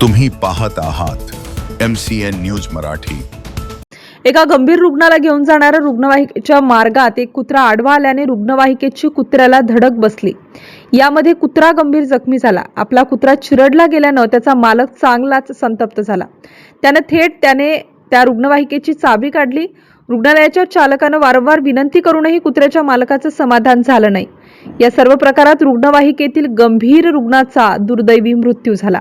तुम्ही पाहत आहात M C N news Marathi. एका गंभीर रुग्णाला घेऊन जाणाऱ्या रुग्णवाहिकेच्या मार्गात एक कुत्रा आडवा आल्याने रुग्णवाहिकेची कुत्र्याला धडक बसली. यामध्ये कुत्रा गंभीर जखमी झाला. आपला कुत्रा चिरडला गेल्यानं त्याचा मालक चांगलाच संतप्त झाला. त्यानं थेट त्याने त्या रुग्णवाहिकेची चाबी काढली. रुग्णालयाच्या चालकानं वारंवार विनंती करूनही कुत्र्याच्या मालकाचं समाधान झालं नाही. या सर्व प्रकारात रुग्णवाहिकेतील गंभीर रुग्णाचा दुर्दैवी मृत्यू झाला.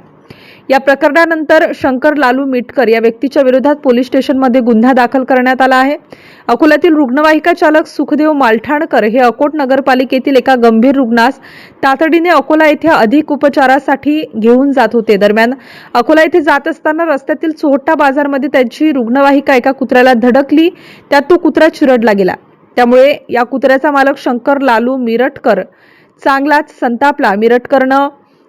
या प्रकरणानंतर शंकर लालू मिटकर या व्यक्तीच्या विरोधात पोलीस स्टेशनमध्ये गुन्हा दाखल करण्यात आला आहे. अकोल्यातील रुग्णवाहिका चालक सुखदेव मालठाणकर हे अकोट नगरपालिकेतील एका गंभीर रुग्णास तातडीने अकोला येथे अधिक उपचारासाठी घेऊन जात होते. दरम्यान अकोला येथे जात असताना रस्त्यातील चोहट्टा बाजारमध्ये त्यांची रुग्णवाहिका एका कुत्र्याला धडकली. त्यात तो कुत्रा चिरडला गेला. त्यामुळे या कुत्र्याचा मालक शंकर लालू मिरटकर चांगलाच संतापला. मिरटकरनं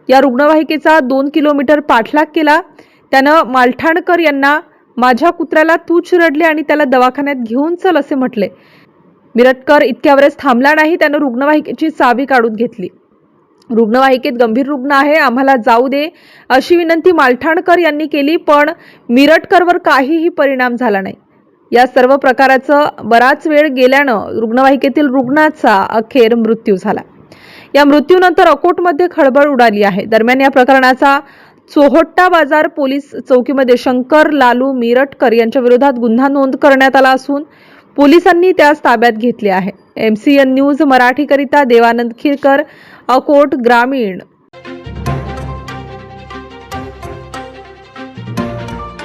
या रुग्णवाहिकेचा दोन किलोमीटर पाठलाग केला. त्यानं मालठाणकर यांना माझ्या कुत्र्याला तू चिरडले आणि त्याला दवाखान्यात घेऊन चल असे म्हटले. मिरटकर इतक्यावरच थांबला नाही त्यानं रुग्णवाहिकेची चावी काढून घेतली. रुग्णवाहिकेत गंभीर रुग्ण आहे आम्हाला जाऊ दे अशी विनंती मालठाणकर यांनी केली पण मिरटकरवर काहीही परिणाम झाला नाही. या सर्व प्रकाराचं बराच वेळ गेल्यानं रुग्णवाहिकेतील रुग्णाचा अखेर मृत्यू झाला. या मृत्यूनंतर अकोटमध्ये खळबळ उडाली आहे. दरम्यान या प्रकरणाचा चोहट्टा बाजार पोलीस चौकीमध्ये शंकर लालू मिरटकर यांच्या विरोधात गुन्हा नोंद करण्यात आला असून पोलिसांनी त्यास ताब्यात घेतले आहे. एम सी एन न्यूज मराठीकरिता देवानंद खिरकर अकोट ग्रामीण.